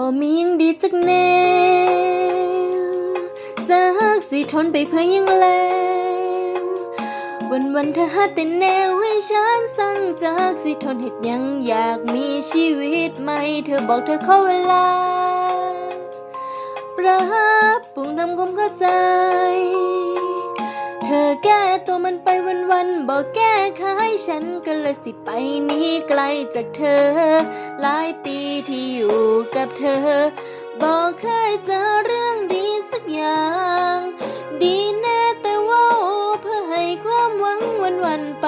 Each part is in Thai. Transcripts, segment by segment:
บ่มียังดีจักแนวจากสิทนไปเพื่อยังแล้ววันวันเธอหาแต่แนวให้ฉันสั่งจากสิทนเหตุยังอยากมีชีวิตใหม่เธอบอกเธอขอเวลา ปรับปรุงทำความเข้าใจ ธอแก้ตัวมันไปวันๆบอกแก้ไขฉันก็เลยสิไปนี้ไกลจากเธอ หลายปีที่อยู่กับเธอ บอกเคยเจอเรื่องดีสักอย่าง ดีแน่แต่ว่าเพื่อให้ความหวังวันวันๆไป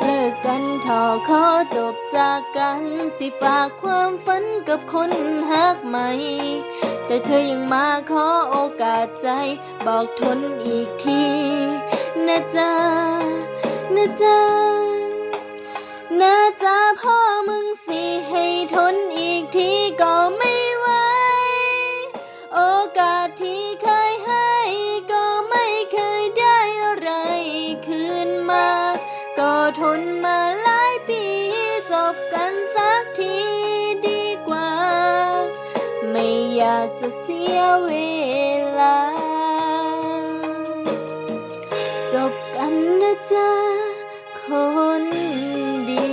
เลิกกันเถอขอจบจากกัน สิฝากความฝันกับคนหักใหม่ แต่เธอยังมาขอโอกาสใจ บอกทนอีกทีนะจ๊ะนะจ๊ะนะจ๊ะพ่อมึงสิให้ทนอีกทีก็ไม่ไหวโอกาสที่เคยให้ก็ไม่เคยได้อะไรคืนมา ก็ทนมาากจะเสียเวลา จบกันนะจ๊ะคนดี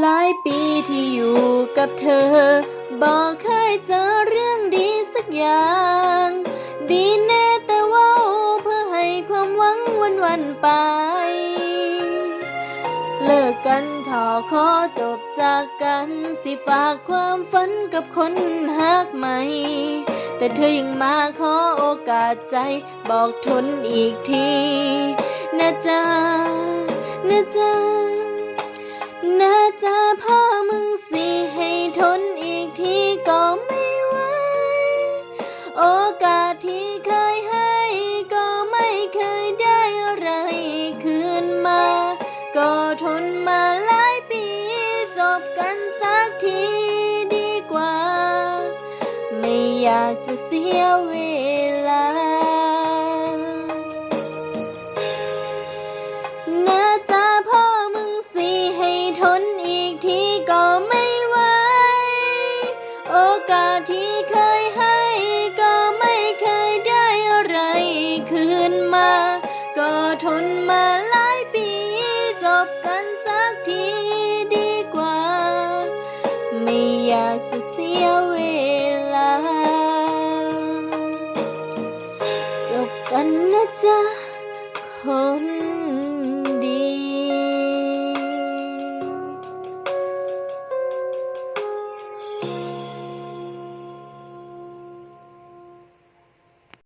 หลายปีที่อยู่กับเธอ บอกเคยเจอ อย่างดีแน่แต่ว่าเพื่อให้ความหวังวันวันไป เลิกกันถอขอจบจากกัน สิฝากความฝันกับคนหักใหม่ แต่เธอยังมาขอโอกาสใจบอกทนอีกทีนะจ๊ะนะจ๊ะ อกาสที่เคยให้ก็ไม่เคยได้อะไรคืนมา ก็ทนมาหลายปี จบกันสักทีดีกว่า ไม่อยากจะเสียเวลาน่าจะพ่อมึงสิให้ทนอีกทีก็ไม่ไหวโอกาสที่เคย อยากจะเสียเวลา จบกันนะจ๊ะคน